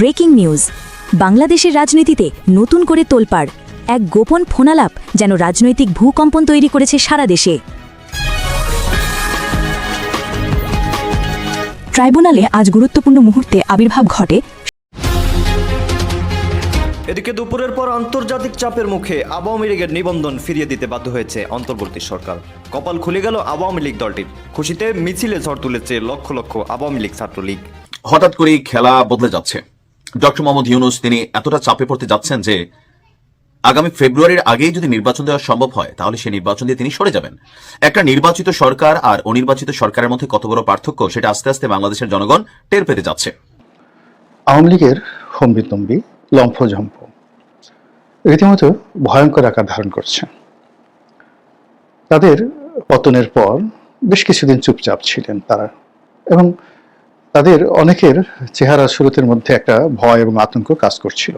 Breaking news. বাংলাদেশের রাজনীতিতে নতুন করে তোলপাড়। এক গোপন ফোনালাপ যেন রাজনৈতিক ভূকম্পন তৈরি করেছে সারা দেশে। ট্রাইব্যুনালে আজ গুরুত্বপূর্ণ মুহূর্তে আবির্ভাব ঘটে। এদিকে দুপুরের পর আন্তর্জাতিক চাপের মুখে আওয়ামী লীগের নিবন্ধন ফিরিয়ে দিতে বাধ্য হয়েছে অন্তর্বর্তী সরকার। কপাল খুলে গেল আওয়ামী লীগ দলটির। খুশিতে মিছিলে ঝড় তুলেছে লক্ষ লক্ষ আওয়ামী লীগ ছাত্রলীগ। হঠাৎ করেই খেলা বদলে যাচ্ছে। ডক্টর মোহাম্মদ ইউনুস, তিনি এতটা চাপে পড়তে যাচ্ছেন যে আগামী ফেব্রুয়ারির আগেই যদি নির্বাচন দেওয়া সম্ভব হয়, তাহলে সেই নির্বাচন দিয়ে তিনি সরে যাবেন। একটা নির্বাচিত সরকার আর অনির্বাচিত সরকারের মধ্যে কত বড় পার্থক্য, সেটা আস্তে আস্তে বাংলাদেশের জনগণ টের পেতে যাচ্ছে। আওয়ামী লীগের হম্বিতম্বি লম্ফঝম্প রীতিমতো ভয়ঙ্কর আকার ধারণ করছে তাদের পতনের পর বেশ কিছুদিন চুপচাপ ছিলেন তারা এবং তাদের অনেকের চেহারা শুরুতের মধ্যে একটা ভয় এবং আতঙ্ক কাজ করছিল।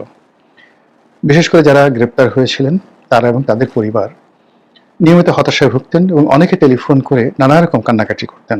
বিশেষ করে যারা গ্রেপ্তার হয়েছিলেন, তারা এবং তাদের পরিবার নিয়মিত হতাশায় ভুগতেন এবং অনেকে টেলিফোন করে নানা রকম কান্নাকাটি করতেন।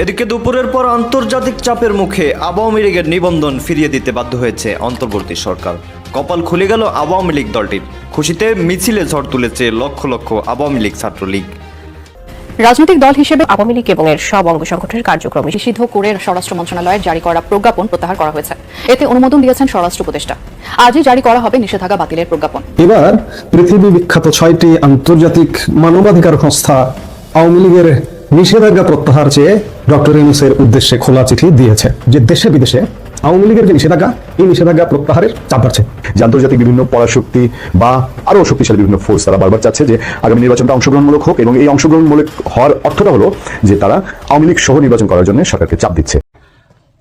এদিকে দুপুরের পর আন্তর্জাতিক চাপের মুখে আওয়ামী লীগের নিবন্ধন ফিরিয়ে দিতে বাধ্য হয়েছে অন্তর্বর্তী সরকার। কপাল খুলে গেল আওয়ামী লীগ দলটির। খুশিতে মিছিলে ঝড় তুলেছে লক্ষ লক্ষ আওয়ামী লীগ ছাত্রলীগ। রাজনৈতিক দল হিসেবে আওয়ামী লীগ এবং এর সব অঙ্গ সংগঠনের কার্যক্রম নিষিদ্ধ করে স্বরাষ্ট্র মন্ত্রণালয়ের জারি করা প্রজ্ঞাপন প্রত্যাহার করা হয়েছে। এতে অনুমোদন দিয়েছেন স্বরাষ্ট্র উপদেষ্টা। আজই জারি করা হবে নিষেধাজ্ঞা বাতিলের প্রজ্ঞাপন। এবার পৃথিবী বিখ্যাত ছয়টি আন্তর্জাতিক মানবাধিকার সংস্থা আওয়ামী লীগের নিষেধাজ্ঞা প্রত্যাহার চেয়ে ডক্টর ইউনুসের উদ্দেশ্যে খোলা চিঠি দিয়েছে যে দেশে বিদেশে আওয়ামী লীগের যে নিষেধাজ্ঞা এই নিষেধাজ্ঞা প্রত্যাহারের চাপ বাড়ছে। যে আন্তর্জাতিক বিভিন্ন পরাশক্তি বা আরও শক্তিশালী বিভিন্ন ফোর্স তারা বারবার চাচ্ছে যে আগামী নির্বাচনটা অংশগ্রহণমূলক হোক এবং এই অংশগ্রহণমূলক হওয়ার অর্থটা হলো যে তারা আওয়ামী লীগ সহ নির্বাচন করার জন্য সরকারকে চাপ দিচ্ছে।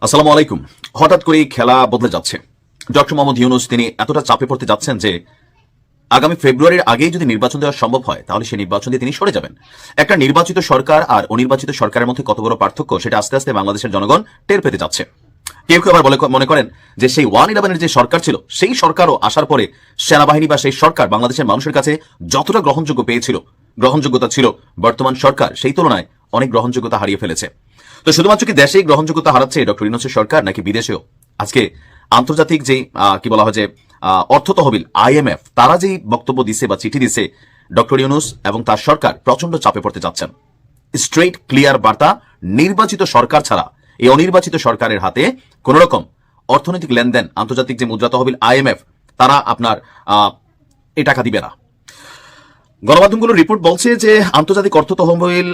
আসসালামু আলাইকুম। হঠাৎ করেই খেলা বদলে যাচ্ছে। ডক্টর মোহাম্মদ ইউনুস তিনি এতটা চাপে পড়তে যাচ্ছেন যে আগামী ফেব্রুয়ারির আগেই যদি নির্বাচন দেওয়া সম্ভব হয়, তাহলে সেই নির্বাচন দিয়ে তিনি সরে যাবেন। একটা নির্বাচিত সরকার আর অনির্বাচিত সরকারের মধ্যে কত বড় পার্থক্য, সেটা আস্তে আস্তে বাংলাদেশের জনগণ টের পেতে যাচ্ছে। কেউ কেউ আবার মনে করেন যে সেই ওয়ান ইলেভেনের যে সরকার ছিল, সেই সরকারও আসার পরে সেনাবাহিনী বা সেই সরকার বাংলাদেশের মানুষের কাছে যতটা গ্রহণযোগ্য পেয়েছিল, গ্রহণযোগ্যতা ছিল, বর্তমান সরকার সেই তুলনায় অনেক গ্রহণযোগ্যতা হারিয়ে ফেলেছে। তো শুধুমাত্র কি দেশেই গ্রহণযোগ্যতা হারাচ্ছে ডক্টর ইনোসের সরকার, নাকি বিদেশেও? আজকে আন্তর্জাতিক যে কি বলা হয় যে অর্থ তহবিল আইএমএফ তারা যেই বক্তব্য দিছে বা চিঠি দিছে, ডক্টর ইউনুস এবং তার সরকার প্রচণ্ড চাপে পড়তে যাচ্ছেন। স্ট্রেট, ক্লিয়ার বার্তা, নির্বাচিত সরকার ছাড়া এই অনির্বাচিত সরকারের হাতে কোন রকম অর্থনৈতিক লেনদেন, আন্তর্জাতিক যে মুদ্রা তহবিল আইএমএফ তারা আপনার এই টাকা দিবে না। গণমাধ্যমগুলোর রিপোর্ট বলছে যে আন্তর্জাতিক অর্থ তহবিল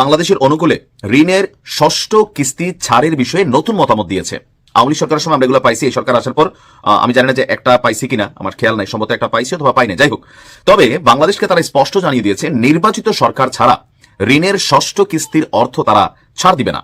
বাংলাদেশের অনুকূলে ঋণের ষষ্ঠ কিস্তি ছাড়ের বিষয়ে নতুন মতামত দিয়েছে। আওয়ামী সরকারের সময় আমরা এগুলো পাইছি, এই সরকার আসার পর আমি জানি না যে একটা পাইছি কিনা, আমার খেয়াল নাই, সম্ভবত একটা পাইছি অথবা পাই না যাই হোক। তবে বাংলাদেশকে তারা স্পষ্ট জানিয়ে দিয়েছে, নির্বাচিত সরকার ছাড়া ঋণের ষষ্ঠ কিস্তির অর্থ তারা ছাড় দিবে না।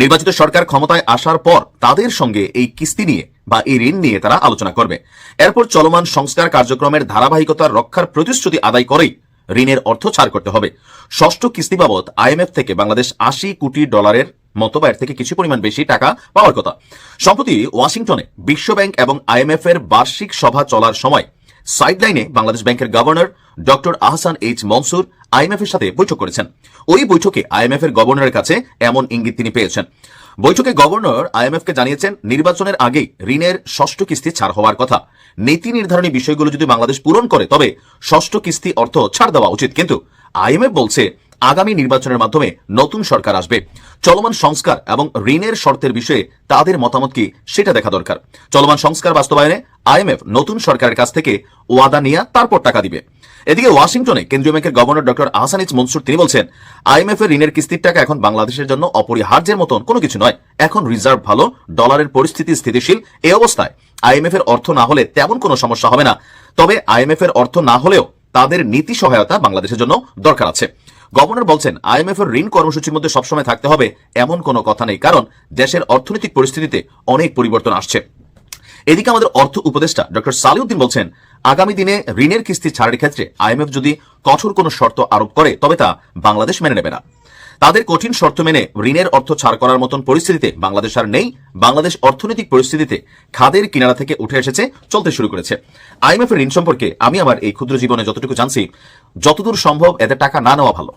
নির্বাচিত সরকার ক্ষমতায় আসার পর তাদের সঙ্গে এই কিস্তি নিয়ে বা এই ঋণ নিয়ে তারা আলোচনা করবে। এরপর চলমান সংস্কার কার্যক্রমের ধারাবাহিকতা রক্ষার প্রতিশ্রুতি আদায় করেই ঋণের অর্থ ছাড় করতে হবে। ষষ্ঠ কিস্তি বাবদ আইএমএফ থেকে বাংলাদেশ আশি কোটি ডলারের মতো বা থেকে কিছু পরিমাণ বেশি টাকা পাওয়ার কথা। সম্প্রতি ওয়াশিংটনে বিশ্বব্যাংক এবং আইএমএফ এর বার্ষিক সভা চলার সময় সাইডলাইনে বাংলাদেশ ব্যাংকের governor doctor Ahsan H Mansur IMF এর সাথে বৈঠক করেছেন। ওই বৈঠকে আইএমএফ এর গভর্নরের কাছে এমন ইঙ্গিত তিনি পেয়েছেন। বৈঠকে গভর্নর আইএমএফকে জানিয়েছেন, নির্বাচনের আগেই ঋণের ষষ্ঠ কিস্তি ছাড় হওয়ার কথা। নীতি নির্ধারণী বিষয়গুলো যদি বাংলাদেশ পূরণ করে, তবে ষষ্ঠ কিস্তি অর্থ ছাড় দেওয়া উচিত। কিন্তু আইএমএফ বলছে আগামী নির্বাচনের মাধ্যমে নতুন সরকার আসবে। চলমান সংস্কার এবং ঋণের শর্তের বিষয়ে তাদের মতামত কি সেটা দেখা দরকার। চলমান সংস্কার বাস্তবায়নে আইএমএফ নতুন সরকারের কাছ থেকে ওয়াদা নিয়ে তারপর টাকা দিবে। এদিকে ওয়াশিংটনে কেন্দ্রীয় ব্যাংকের গভর্নর ডক্টর আহসানিজ মনসুর তিনি বলছেন, আইএমএফ এর ঋণের কিস্তির টাকা এখন বাংলাদেশের জন্য অপরিহার্যের মতন কোনো কিছু নয়। এখন রিজার্ভ ভালো, ডলারের পরিস্থিতি স্থিতিশীল এই অবস্থায়। আইএমএফ এর অর্থ না হলে তেমন কোনো সমস্যা হবে না। তবে আইএমএফ এর অর্থ না হলেও তাদের নীতি সহায়তা বাংলাদেশের জন্য দরকার আছে। গভর্নর বলছেন, আইএমএফ এর ঋণ কর্মসূচির মধ্যে সবসময় থাকতে হবে, এমন কোনো কথা নেই, কারণ দেশের অর্থনৈতিক পরিস্থিতিতে অনেক পরিবর্তন আসছে। এদিকে আমাদের অর্থ উপদেষ্টা ডক্টর সালিউদ্দিন বলছেন, আগামী দিনে ঋণের কিস্তি ছাড়ের ক্ষেত্রে আইএমএফ যদি কঠোর কোনো শর্ত আরোপ করে, তবে তা বাংলাদেশ মেনে নেবে না। তাদের কঠিন শর্ত মেনে ঋণের অর্থ ছাড় করার মতন পরিস্থিতিতে বাংলাদেশ আর নেই। বাংলাদেশ অর্থনৈতিক পরিস্থিতিতে খাদের কিনারা থেকে উঠে এসেছে, চলতে শুরু করেছে। আইএমএফ এর ঋণ সম্পর্কে আমি আমার এই ক্ষুদ্র জীবনে যতটুকু জানছি, যতদূর সম্ভব এদের টাকা না নেওয়া ভালো।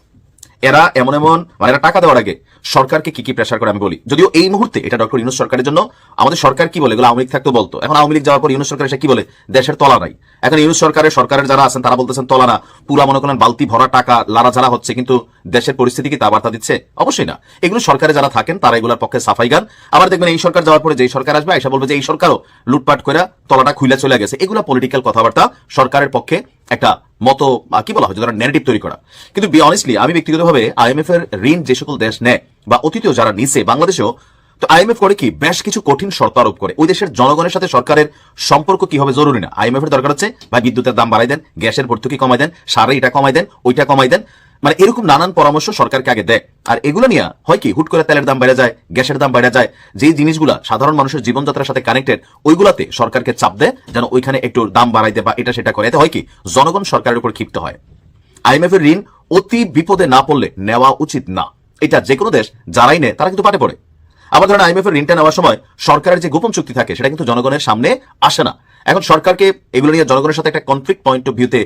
এরা এমন এমন মানে এরা টাকা দেওয়ার আগে সরকারকে কি কি প্রেশার করে আমি বলি। যদিও এই মুহূর্তে এটা ডক্টর ইউনুস সরকারের জন্য, আমাদের সরকার কি বলে, এগুলো আওয়ামী লীগ থাকতো বলতো। এখন আওয়ামী লীগ যাওয়ার পর ইউনুস সরকার এসে কি বলে? দেশের তলা নাই। এখন ইউনুস সরকারের সরকারের যারা আছেন, তারা বলতেছেন তলা না। পুরা মনে করেন বালতি ভরা টাকা লারা ঝাড়া হচ্ছে, কিন্তু দেশের পরিস্থিতি কি তা বার্তা দিচ্ছে? অবশ্যই না। এগুলো সরকারে যারা থাকেন, তারা এগুলোর পক্ষে সাফাই গান আবার দেখবেন এই সরকার যাওয়ার পরে যেই সরকার আসবে, এসে বলবে যে এই সরকারও লুটপাট করে তলাটা খুইলা চলে গেছে। এগুলো পলিটিক্যাল কথাবার্তা সরকারের পক্ষে একটা মতো কি বলা হয় ন্যারেটিভ তৈরি করা। কিন্তু বি অনেস্টলি আমি ব্যক্তিগতভাবে আইএমএফ এর ঋণ যে সকল দেশ নেয়, বা অতীতেও যারা নিচে বাংলাদেশেও, তো আইএমএফ করে কি বেশ কিছু কঠিন শর্ত আরোপ করে। ওই দেশের জনগণের সাথে সরকারের সম্পর্ক কি হবে জরুরি না? আইএমএফ এর দরকার হচ্ছে বা বিদ্যুতের দাম বাড়াই দেন, গ্যাসের ভর্তুকি কমাই দেন সারে এটা কমাই দেন, ওইটা কমাই দেন। মানে এরকম নানান পরামর্শ সরকারকে আগে দেয়। আর এগুলো নিয়ে হয় কি, হুট করে তেলের দাম বেড়ে যায়, গ্যাসের দাম বেড়ে যায় যে জিনিসগুলা সাধারণ মানুষের জীবনযাত্রার সাথে কানেক্টেড ওইগুলাতে সরকারকে চাপ দেয় যেন ওইখানে একটু দাম বাড়াই দেয় বা এটা সেটা করে। এতে হয় কি, জনগণ সরকারের উপর ক্ষিপ্ত হয়। আইএমএফ এর ঋণ অতি বিপদে না পড়লে নেওয়া উচিত না। এটা যে কোনো দেশ, যারাই নেয়, তারা কিন্তু পাটে পড়ে। আবার ধরেন আইএমএফ এর ঋণটা নেওয়ার সময় সরকারের যে গোপন চুক্তি থাকে, সেটা কিন্তু জনগণের সামনে আসে না। এখন সরকারকে এগুলো নিয়ে জনগণের সাথে একটা কনফ্লিক্ট পয়েন্ট অফ ভিউতে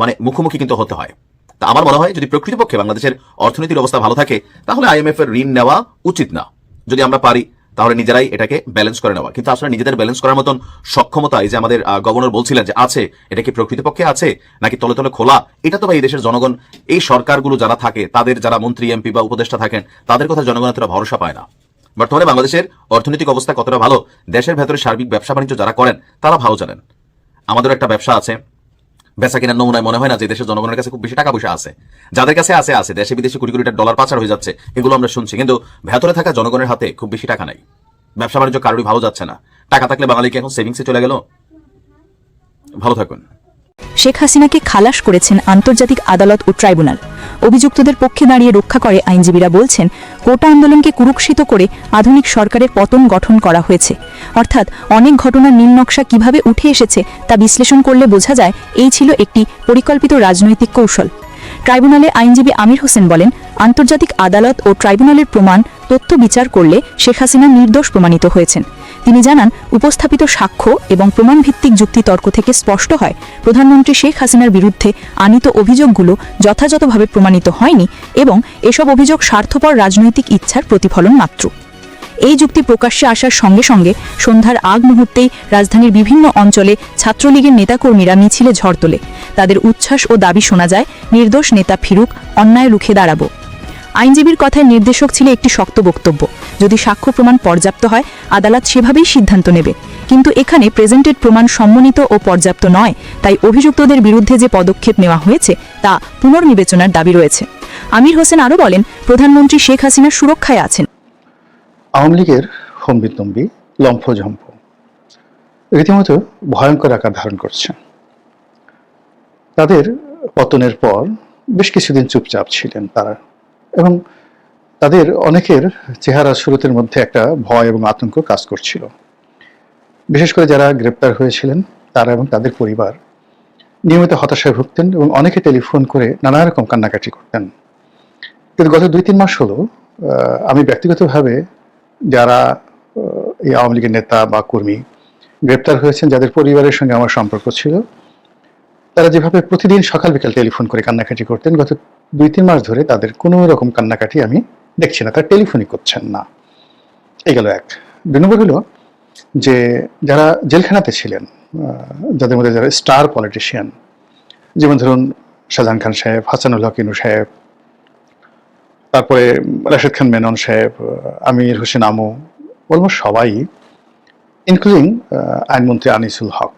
মানে মুখোমুখি কিন্তু হতে হয়। তা আমার মনে হয় যদি প্রকৃতপক্ষে বাংলাদেশের অর্থনীতির অবস্থা ভালো থাকে, তাহলে আইএমএফ এর ঋণ নেওয়া উচিত না। যদি আমরা পারি, তাহলে নিজেরাই এটাকে ব্যালেন্স করে নেওয়া। কিন্তু আসলে নিজেদের ব্যালেন্স করার মতন সক্ষমতা এই যে আমাদের গভর্নর বলছিলেন যে আছে, এটা কি প্রকৃতপক্ষে আছে, নাকি তলে তলে খোলা, এটা তো ভাই এই দেশের জনগণ, এই সরকারগুলো যারা থাকে, তাদের যারা মন্ত্রী এমপি বা উপদেষ্টা থাকেন, তাদের কথা জনগণ এতটা ভরসা পায় না। বর্তমানে বাংলাদেশের অর্থনৈতিক অবস্থা কতটা ভালো, দেশের ভেতরে সার্বিক ব্যবসা বাণিজ্য যারা করেন, তারা ভালো জানেন। আমাদের একটা ব্যবসা আছে বেচা কেনার নমুনায় মনে হয় না যে দেশের জনগণের কাছে খুব বেশি টাকা পয়সা আছে। যাদের কাছে আছে আছে। দেশে বিদেশে কোটি কোটি ডলার পাচার হয়ে যাচ্ছে, এগুলো আমরা শুনছি। কিন্তু ভেতরে থাকা জনগণের হাতে খুব বেশি টাকা নাই। ব্যবসা বাণিজ্য কারোরই ভালো যাচ্ছে না। টাকা থাকলে বাঙালিকে এখন সেভিংসে চলে গেল? ভালো থাকুন। শেখ হাসিনাকে খালাস করেছেন আন্তর্জাতিক আদালত ও ট্রাইব্যুনাল। অভিযুক্তদের পক্ষে দাঁড়িয়ে রক্ষা করে আইনজীবীরা বলছেন, কোটা আন্দোলনকে কুরুক্ষিত করে আধুনিক সরকারের পতন গঠন করা হয়েছে। অর্থাৎ অনেক ঘটনার নিম্নকশা নকশা কীভাবে উঠে এসেছে তা বিশ্লেষণ করলে বোঝা যায়, এই ছিল একটি পরিকল্পিত রাজনৈতিক কৌশল। ট্রাইব্যুনালে আইনজীবী আমির হোসেন বলেন আন্তর্জাতিক আদালত ও ট্রাইব্যুনালের প্রমাণ, তথ্য বিচার করলে শেখ হাসিনা নির্দোষ প্রমাণিত হয়েছেন। তিনি জানান, উপস্থাপিত সাক্ষ্য এবং প্রমাণভিত্তিক যুক্তিতর্ক থেকে স্পষ্ট হয়, প্রধানমন্ত্রী শেখ হাসিনার বিরুদ্ধে আনিত অভিযোগগুলো যথাযথভাবে প্রমাণিত হয়নি এবং এসব অভিযোগ স্বার্থপর রাজনৈতিক ইচ্ছার প্রতিফলন মাত্র। এই যুক্তি প্রকাশ্যে আসার সঙ্গে সঙ্গে সন্ধ্যার আগ মুহূর্তেই রাজধানীর বিভিন্ন অঞ্চলে ছাত্রলীগের নেতাকর্মীরা মিছিলে ঝড় তোলে। তাদের উচ্ছ্বাস ও দাবি শোনা যায়, নির্দোষ নেতা ফিরুক, অন্যায় রুখে দাঁড়াবো। আইনজীবীর কথায় নির্দেশক ছিল একটি শক্ত বক্তব্য। যদি সাক্ষ্য প্রমাণ পর্যাপ্ত হয়, আদালত সেভাবেই সিদ্ধান্ত নেবে। কিন্তু এখানে প্রেজেন্টেড প্রমাণ সম্মনিত ও পর্যাপ্ত নয়, তাই অভিযুক্তদের বিরুদ্ধে যে পদক্ষেপ নেওয়া হয়েছে, তা পুনর্বিবেচনার দাবি রয়েছে। আমির হোসেন আরও বলেন, প্রধানমন্ত্রী শেখ হাসিনা সুরক্ষায় আছেন। আওয়ামী লীগের হম্বিতম্বি লম্ফঝম্প রীতিমতো ভয়ঙ্কর আকার ধারণ করছে। তাদের পতনের পর বেশ কিছুদিন চুপচাপ ছিলেন তারা। এবং তাদের অনেকের চেহারা সুরতের মধ্যে একটা ভয় এবং আতঙ্ক কাজ করছিল। বিশেষ করে যারা গ্রেপ্তার হয়েছিলেন, তারা এবং তাদের পরিবার নিয়মিত হতাশায় ভুগতেন এবং অনেকে টেলিফোন করে নানা রকম কান্নাকাটি করতেন। কিন্তু গত দুই তিন মাস হলো আমি ব্যক্তিগতভাবে যারা এই আওয়ামী লীগের নেতা বা কর্মী গ্রেপ্তার হয়েছেন, যাদের পরিবারের সঙ্গে আমার সম্পর্ক ছিল, তারা যেভাবে প্রতিদিন সকাল বিকাল টেলিফোন করে কান্নাকাটি করতেন, গত দুই তিন মাস ধরে তাদের কোনো রকম কান্নাকাটি আমি দেখছি না, তারা টেলিফোনই করছেন না। এই গেল এক। দুই নম্বর হলো যে যারা জেলখানাতে ছিলেন যাদের মধ্যে যারা স্টার পলিটিশিয়ান, যেমন ধরুন শাহজাহান খান সাহেব, হাসানুল হক ইনু সাহেব, তারপরে রাশেদ খান মেনন সাহেব আমির হোসেন আমু, অলমোস্ট সবাই ইনক্লুডিং আইনমন্ত্রী আনিসুল হক।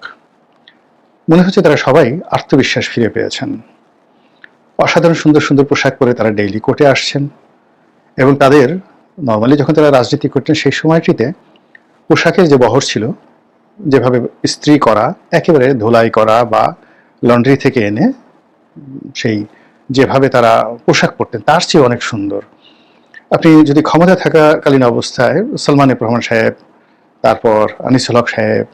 মনে হচ্ছে তারা সবাই আত্মবিশ্বাস ফিরে পেয়েছেন। অসাধারণ সুন্দর সুন্দর পোশাক পরে তারা ডেইলি কোর্টে আসছেন এবং তাদের নর্মালি যখন তারা রাজনীতি করতেন সেই সময়টিতে পোশাকের যে বহর ছিল, যেভাবে ইস্ত্রি করা, একেবারে ধোলাই করা বা লন্ড্রি থেকে এনে সেই যেভাবে তারা পোশাক পরতেন, তার চেয়ে অনেক সুন্দর। আপনি যদি ক্ষমতা থাকাকালীন অবস্থায় সলমান রহমান সাহেব, তারপর আনিসুল হক সাহেব,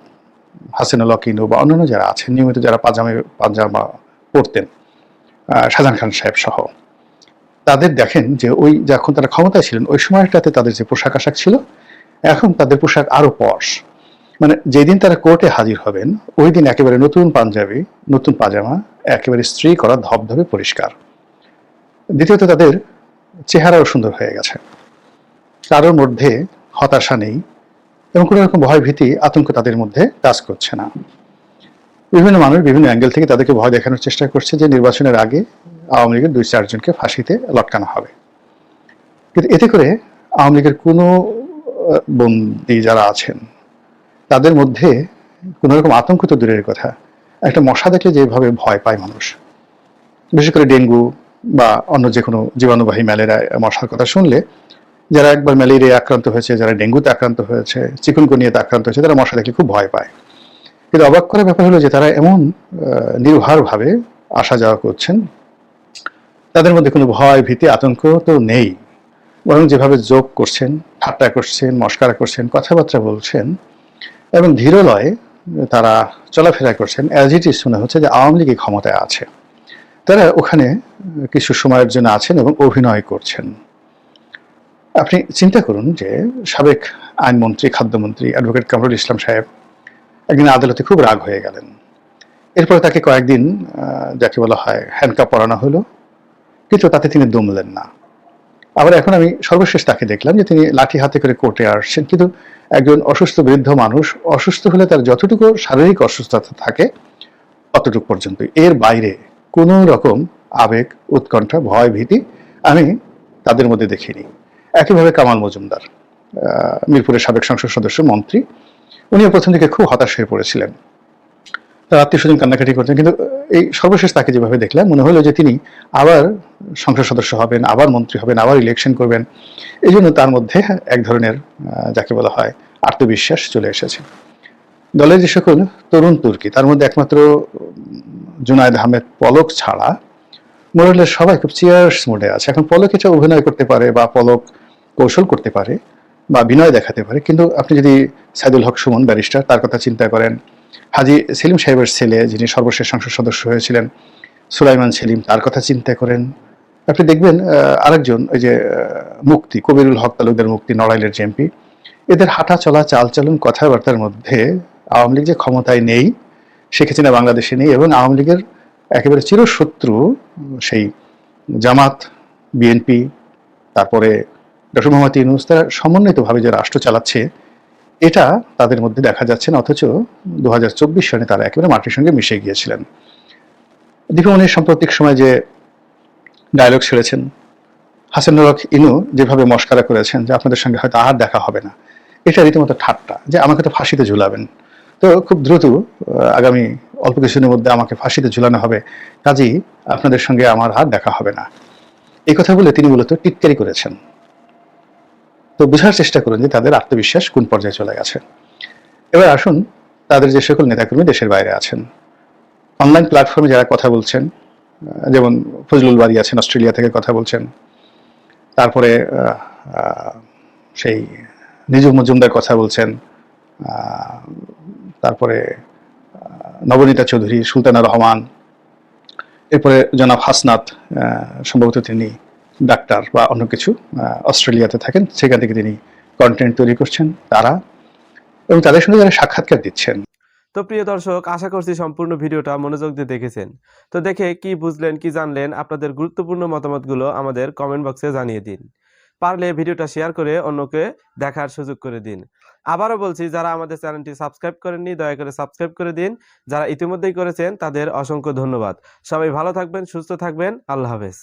হাসিনুল হকিনু বা অন্যান্য যারা আছেন, নিয়মিত যারা পাজামে, পাজামা পরতেন শাহজাহান খান সাহেব সহ। তাদের দেখেন যে ওই যখন তারা ক্ষমতায় ছিলেন, ওই সময়টাতে তাদের যে পোশাক আশাক ছিল, এখন তাদের পোশাক আরও পশ মানে যেদিন তারা কোর্টে হাজির হবেন, ওই দিন একেবারে নতুন পাঞ্জাবি, নতুন পাজামা, একেবারে স্ত্রী করা ধবধবে পরিষ্কার। দ্বিতীয়ত তাদের চেহারাও সুন্দর হয়ে গেছে। কারোর মধ্যে হতাশা নেই এবং কোনো রকম ভয় ভীতি আতঙ্ক তাদের মধ্যে কাজ করছে না। বিভিন্ন মানুষ বিভিন্ন অ্যাঙ্গেল থেকে তাদেরকে ভয় দেখানোর চেষ্টা করছে যে নির্বাচনের আগে আওয়ামী লীগের দুই চারজনকে ফাঁসিতে লটকানো হবে। কিন্তু এতে করে আওয়ামী লীগের কোনো বন্দী যারা আছেন, তাদের মধ্যে কোনো রকম আতঙ্ক তো দূরের কথা। একটা মশা দেখলে যেভাবে ভয় পায় মানুষ। বিশেষ করে ডেঙ্গু বা অন্য যে কোনো জীবাণুবাহী ম্যালেরিয়া, মশার কথা শুনলে যারা একবার ম্যালেরিয়া আক্রান্ত হয়েছে, যারা ডেঙ্গুতে আক্রান্ত হয়েছে চিকুনগুনিয়াতে আক্রান্ত হয়েছে, তারা মশা দেখলে খুব ভয় পায়। কিন্তু অবাক করার ব্যাপার হলো যে তারা এমন নির্ভরভাবে আসা যাওয়া করছেন, তাদের মধ্যে কোনো ভয়, ভীতি, আতঙ্ক তো নেই। বরং যেভাবে যোগ করছেন, ঠাট্টা করছেন, মস্কারা করছেন, কথাবার্তা বলছেন, এবং ধীরলয়ে তারা চলাফেরা করছেন অ্যাজ ইট মনে হচ্ছে যে আওয়ামী লীগই ক্ষমতায় আছে। তারা ওখানে কিছু সময়ের জন্য আছেন এবং অভিনয় করছেন। আপনি চিন্তা করুন যে সাবেক আইনমন্ত্রী, খাদ্যমন্ত্রী অ্যাডভোকেট কামরুল ইসলাম সাহেব একদিন আদালতে খুব রাগ হয়ে গেলেন। এরপরে তাকে কয়েকদিন যাকে বলা হয় হ্যান্ডকাপ পরানো হলো, কিন্তু তাতে তিনি দমলেন না। আবার এখন আমি সর্বশেষ তাকে দেখলাম যে তিনি লাঠি হাতে করে কোর্টে আসছেন। কিন্তু একজন অসুস্থ বৃদ্ধ মানুষ অসুস্থ হলে তার যতটুকু শারীরিক অসুস্থতা থাকে ততটুকু পর্যন্ত। এর বাইরে কোনো রকম আবেগ, উৎকণ্ঠা ভয় ভীতি আমি তাদের মধ্যে দেখিনি। একইভাবে কামাল মজুমদার মিরপুরের সাবেক সংসদ সদস্য, মন্ত্রী উনিও প্রথম দিকে খুব হতাশ হয়ে পড়েছিলেন। তার আত্মীয় স্বজন কান্নাকাটি করতেন, কিন্তু এই সর্বশেষ তাকে যেভাবে দেখলাম, মনে হলো যে তিনি আবার সংসদ সদস্য হবেন, আবার মন্ত্রী হবেন, আবার ইলেকশন করবেন। এই জন্য তার মধ্যে এক ধরনের যাকে বলা হয় আত্মবিশ্বাস চলে এসেছে। দলের যে সকল তরুণ তুর্কি, তার মধ্যে একমাত্র জুনায়েদ আহমেদ পলক ছাড়া মোরালের সবাই খুব চিয়ার্স মোডে আছে। এখন পলক এটা অভিনয় করতে পারে বা পলক কৌশল করতে পারে বা বিনয় দেখাতে পারে। কিন্তু আপনি যদি সাইদুল হক সুমন, ব্যারিস্টার, তার কথা চিন্তা করেন, হাজি সেলিম সাহেবের ছেলে যিনি সর্বশেষ সংসদ সদস্য হয়েছিলেন, সুলাইমান সেলিম, তার কথা চিন্তা করেন। আপনি দেখবেন আরেকজন, ওই যে মুক্তি, কবিরুল হক তালুকদার মুক্তি, নড়াইলের জেএমপি, এদের হাঁটা চলা চালচলন, কথাবার্তার মধ্যে আওয়ামী লীগ যে ক্ষমতায় নেই, শেখ হাসিনা বাংলাদেশে নেই এবং আওয়ামী লীগের একেবারে চিরশত্রু, সেই জামাত, বিএনপি, তারপরে ডক্টর মোহাম্মদ ইউনুস, তারা সমন্বিতভাবে যে রাষ্ট্র চালাচ্ছে, এটা তাদের মধ্যে দেখা যাচ্ছে না, অথচ দু সালে তারা একেবারে মাটির সঙ্গে মিশে গিয়েছিলেন। দীপমণির সাম্প্রতিক সময় যে ডায়লগ ছেড়েছেন হাসানুর হক ইনু যেভাবে মস্কারা করেছেন যে আপনাদের সঙ্গে হয়তো আর দেখা হবে না, এটা রীতিমতো ঠাট্টা, যে আমাকে তো ফাঁসিতে ঝুলাবেন। তো খুব দ্রুত আগামী অল্প কিছুদিনের মধ্যে আমাকে ফাঁসিতে ঝুলানো হবে, কাজেই আপনাদের সঙ্গে আমার আর দেখা হবে না। এই কথা বলে তিনি মূলত টিটকারি করেছেন। তো বোঝার চেষ্টা করুন যে তাদের আত্মবিশ্বাস কোন পর্যায়ে চলে গেছে। এবার আসুন তাদের যে সকল নেতাকর্মী দেশের বাইরে আছেন। অনলাইন প্ল্যাটফর্মে যারা কথা বলছেন যেমন ফজলুল বাড়ি আছেন, অস্ট্রেলিয়া থেকে কথা বলছেন, তারপরে সেই নিজু মজুমদার কথা বলছেন তারপরে নবনীতা চৌধুরী, সুলতানা রহমান, এরপরে জনাব হাসনাত সম্ভবত তিনি ডাক্তার বা অন্য কিছু অস্ট্রেলিয়াতে থাকেন, সেখান থেকে তিনি কন্টেন্ট তৈরি করছেন, তারা, এবং তাদের সঙ্গে যারা সাক্ষাৎকার দিচ্ছেন। তো প্রিয় দর্শক, আশা করছি সম্পূর্ণ ভিডিওটা মনোযোগ দিয়ে দেখেছেন। তো দেখে কি বুঝলেন, কি জানলেন, আপনাদের গুরুত্বপূর্ণ মতামতগুলো আমাদের কমেন্ট বক্সে জানিয়ে দিন। পারলে ভিডিওটা শেয়ার করে অন্যকে দেখার সুযোগ করে দিন। আবারও বলছি, যারা আমাদের চ্যানেলটি সাবস্ক্রাইব করেননি, দয়া করে সাবস্ক্রাইব করে দিন। যারা ইতিমধ্যেই করেছেন, তাদের অসংখ্য ধন্যবাদ। সবাই ভালো থাকবেন, সুস্থ থাকবেন। আল্লাহ হাফেজ।